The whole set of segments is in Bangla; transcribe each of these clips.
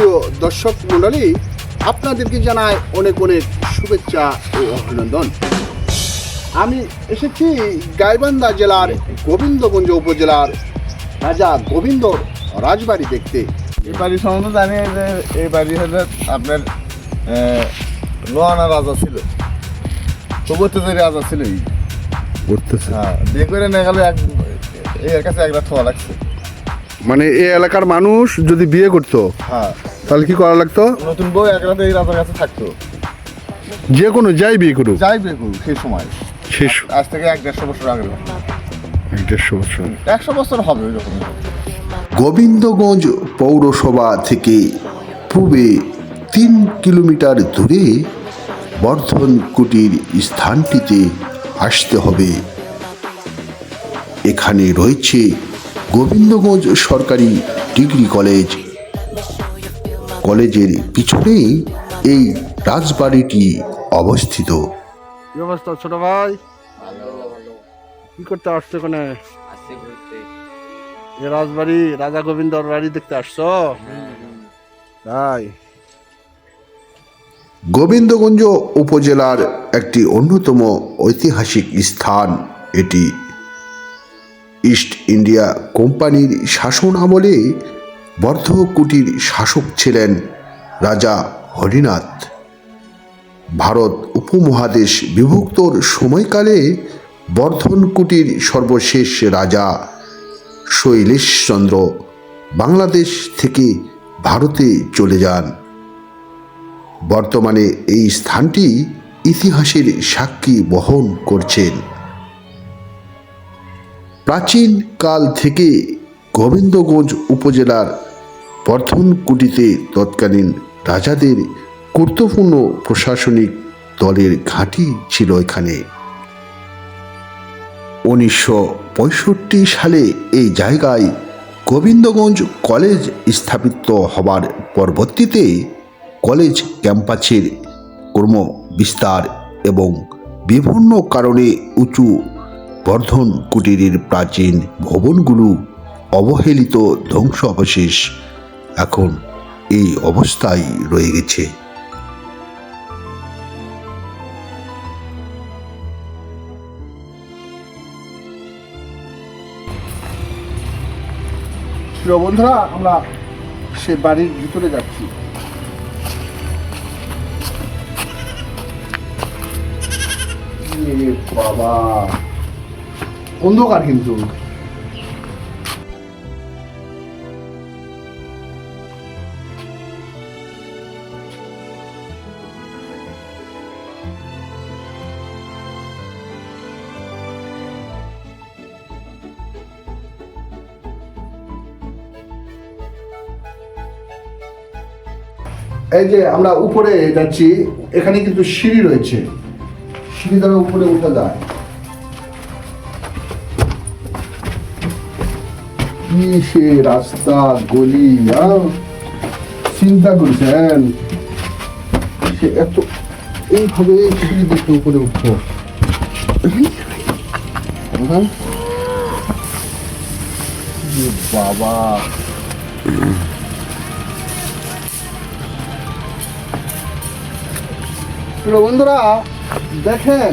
সুপ্রিয় দর্শক মণ্ডলী আপনাদেরকে জানাই অনেক অনেক শুভেচ্ছা ও অভিনন্দন। আমি এসেছি গাইবান্ধা জেলার গোবিন্দগঞ্জ উপজেলার রাজা গোবিন্দ রাজবাড়ি দেখতে। এই বাড়ি সম্বন্ধে জানি যে এই বাড়ি হলো আপনার লোহানা রাজা ছিল। চৌবত্তর রাজা ছিল হ্যাঁ গেলে এক এর কাছে এক লাখ টাকা লাগছে। মানে এই এলাকার মানুষ যদি বিয়ে করতো হ্যাঁ। তাহলে কি করা লাগতো? নতুন বউ এক রাতে এই রাজার কাছে থাকতো। যে কোনো যাই বিয়ে করুক। যাই বিয়ে করুক সেই সময়। শেষ আজ থেকে এক দেড়শো বছর আগে দেড়শো বছর। একশো বছর হবে ওই রকম। গোবিন্দগঞ্জ পৌরসভা থেকে পূবে তিন কিলোমিটার দূরে বর্ধন কুটির স্থানটিতে আসতে হবে। এখানে রয়েছে গোবিন্দগঞ্জ সরকারি ডিগ্রি কলেজ। কলেজের পিছনেই এই রাজবাড়িটি অবস্থিত। কি অবস্থা ছোট ভাই? কি করতে আসছো এখানে? এ রাজবাড়ি রাজা গোবিন্দর বাড়ি দেখতে আসছো? তাই। গোবিন্দগঞ্জ উপজেলার একটি অন্যতম ঐতিহাসিক স্থান এটি। ইস্ট ইন্ডিয়া কোম্পানির শাসন আমলে বর্ধকুটির শাসক ছিলেন রাজা হরিনাথ। ভারত উপমহাদেশ বিভক্তর সময়কালে বর্ধনকুটির সর্বশেষ রাজা শৈলেশচন্দ্র বাংলাদেশ থেকে ভারতে চলে যান। বর্তমানে এই স্থানটি ইতিহাসের সাক্ষী বহন করছেন। প্রাচীন কাল থেকে গোবিন্দগঞ্জ উপজেলার বর্ধনকুটিতে তৎকালীন রাজাদের গুরুত্বপূর্ণ প্রশাসনিক দলের ঘাঁটি ছিল এখানে। উনিশশো পঁয়ষট্টি সালে এই জায়গায় গোবিন্দগঞ্জ কলেজ স্থাপিত হবার পরবর্তীতে কলেজ ক্যাম্পাসের কর্ম বিস্তার এবং বিভিন্ন কারণে উঁচু বর্ধন কুটিরের প্রাচীন ভবনগুলো অবহেলিত ধ্বংস অবশেষ এখন এই অবস্থায় রয়ে গেছে। বন্ধুরা, আমরা সে বাড়ির ভিতরে যাচ্ছি। বাবা। অন্ধকার কিন্তু। এই যে আমরা উপরে যাচ্ছি, এখানে কিন্তু সিঁড়ি রয়েছে। সিঁড়ি দ্বারা উপরে উঠে যায়। কি সে রাস্তা, গলি চিন্তা করছেন সে এত এইভাবে সিঁড়ি দেখে উপরে উঠবো। হ্যাঁ? বাবা। বন্ধুরা, দেখেন,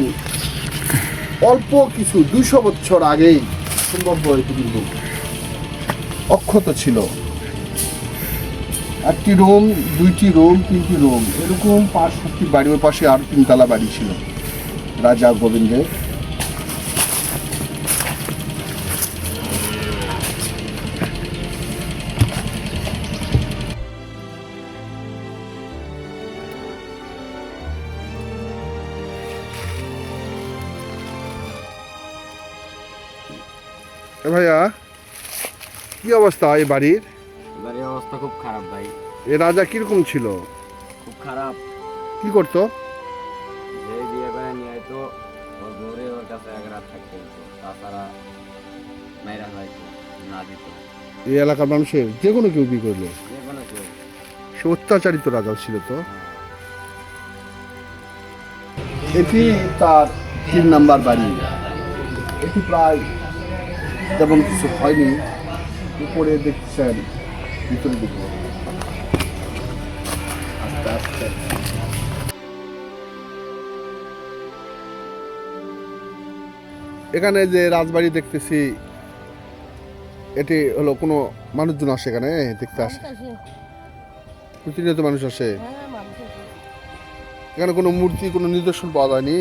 অল্প কিছু দুইশো বছর আগেই সম্ভব এটি কিন্তু অক্ষত ছিল। একটি রুম, দুইটি রুম, তিনটি রুম, এরকম পাঁচ বাড়ি ওই পাশে আর তিনতলা বাড়ি ছিল। রাজা গোবিন্দের। ভাইয়া কি অবস্থা এই বাড়ির? বাড়ির অবস্থা খুব খারাপ ভাই। এ রাজা কীরকম ছিল? খুব খারাপ। কি করতো? যে বিয়ে করে নিয়ে তো ওর বউরে ওর কাছে এক রাত থাকতে হতো তাছাড়া মেয়েরা হয়তো না দিত। এই এলাকার মানুষের যে কোনো কেউ কি করল। যে কোনো কেউ। সে অত্যাচারিত রাজা ছিল তো? এটি তার তিন নাম্বার বাড়ি। এটি প্রায় তেমন কিছু হয়নি। উপরে দেখছেন ভিতরে দিকে আস্তে এখানে যে রাজবাড়ি দেখতেছি এটি হলো কোনো মানুষজন আসে এখানে দেখতে আসে। প্রতিনিয়ত মানুষ আসে। হ্যাঁ মানুষ আছে। এখানে কোনো মূর্তি কোনো নিদর্শন পাওয়া যায়নি।